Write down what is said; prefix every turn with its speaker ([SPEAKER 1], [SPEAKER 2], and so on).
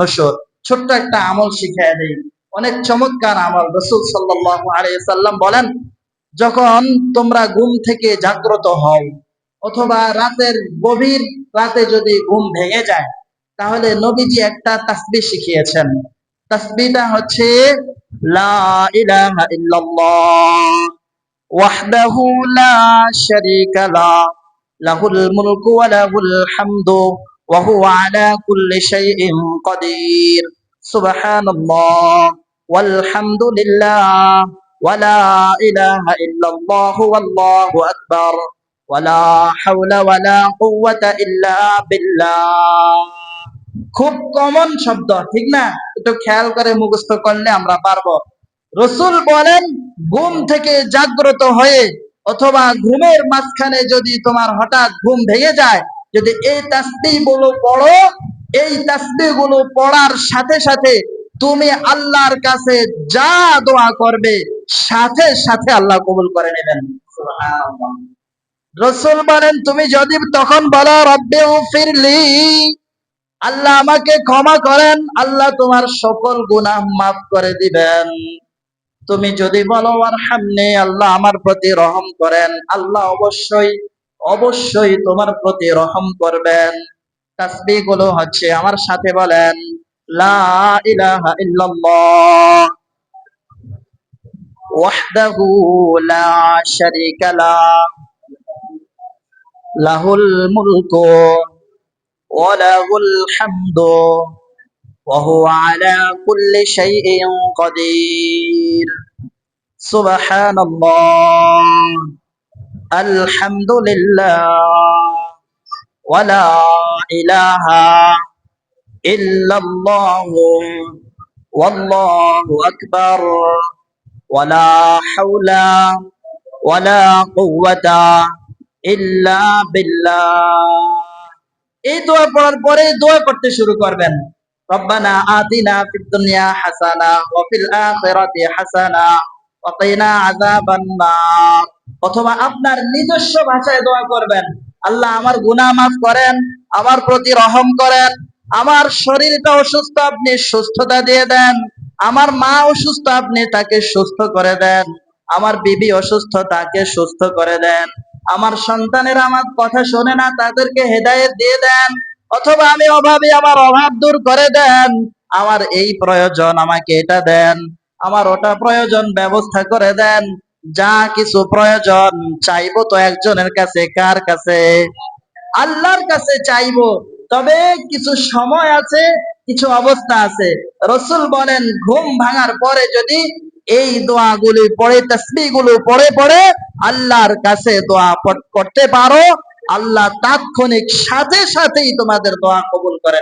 [SPEAKER 1] নসর, ছোট্ট একটা আমল শিখিয়ে দেই। অনেক চমৎকার আমল রসুল সাল্লাম বলেন, যখন তোমরা ঘুম থেকে জাগ্রত হও, অথবা রাতের গভীর রাতে যদি ঘুম ভেঙে যায়, তাহলে নবীজি একটা তাসবিহ শিখিয়েছেন। তাসবিহটা হচ্ছে, লা ইলাহা ইল্লাল্লাহ, ওয়াহদাহু লা শারীকা লা, লাহুল মুলকু ওয়া লাহুল ওয়া হুয়া আলা কুল্লি শাইইন কাদির। সুবহানাল্লাহ। ওয়াল হামদুলিল্লাহ ওয়া লা ইলাহা ইল্লাল্লাহু ওয়াল্লাহু আকবার। ওয়ালা হাওলা ওয়ালা কুওয়াতা ইল্লা বিল্লাহ। খুব কমন শব্দ, ঠিক না? একটু খেয়াল করে মুখস্থ করলে আমরা পারব। রসুল বলেন, ঘুম থেকে জাগ্রত হয়ে অথবা ঘুমের মাঝখানে যদি তোমার হঠাৎ ঘুম ভেঙে যায় যদি এই তাসবিহগুলো পড়ো, এই তাসবিহগুলো পড়ার সাথে সাথে তুমি আল্লাহর কাছে যা দোয়া করবে, সাথে সাথে আল্লাহ কবুল করে নেবেন। রসুল বলেন, তুমি যদি তখন বলো, রব্বে ফিরলি আল্লাহ আমাকে ক্ষমা করেন, আল্লাহ তোমার সকল গুনাহ মাফ করে দিবেন। তুমি যদি বলো আর হামনে আল্লাহ আমার প্রতি রহম করেন, আল্লাহ অবশ্যই অবশ্যই তোমার প্রতি রহম করবেন তাসবিহ গুলো হচ্ছে আমার সাথে বলেন লা ইলাহা ইল্লাল্লাহ ওয়াহদাহু লা শারীকা লাহ লাহুল মুলকু ওয়া লাহুল হামদু وهو على كل شيء قدير سبحان الله الحمد لله ولا إله إلا الله والله أكبر ولا حول ولا قوة إلا بالله এই দোয়া পড়ার পরে দোয়া করতে শুরু করবেন ربنا آتنا في الدنيا حسنة وفي الآخرة حسنة وقنا عذاب النار অথবা আপনার নিজস্ব ভাষায় দোয়া করবেন। আল্লাহ আমার গুনাহ মাফ করেন, আমার প্রতি রহম করেন, আমার শরীরটা অসুস্থ, আপনি সুস্থতা দিয়ে দেন, আমার মা অসুস্থ, আপনি তাকে সুস্থ করে দেন, আমার বিবি অসুস্থ, তাকে সুস্থ করে দেন, আমার সন্তানের আমার কথা শোনে না, তাদেরকে হেদায়েত দিয়ে দেন, অথবা আমি অভাবী আমার অভাব দূর করে দেন, আমার এই প্রয়োজন আমাকে এটা দেন, আমার ওটা প্রয়োজন ব্যবস্থা করে দেন যা কিছু প্রয়োজন চাইব তো একজনের কাছে, কার কাছে? আল্লাহর কাছে চাইব। তবে কিছু সময় আছে, কিছু অবস্থা আছে। রসুল বলেন, ঘুম ভাঙার পরে যদি এই দোয়াগুলি পড়ে তসবি গুলো পড়ে পড়ে আল্লাহর কাছে দোয়া করতে পারো। আল্লাহ তাৎক্ষণিক সাথে সাথেই তোমাদের দোয়া কবুল করে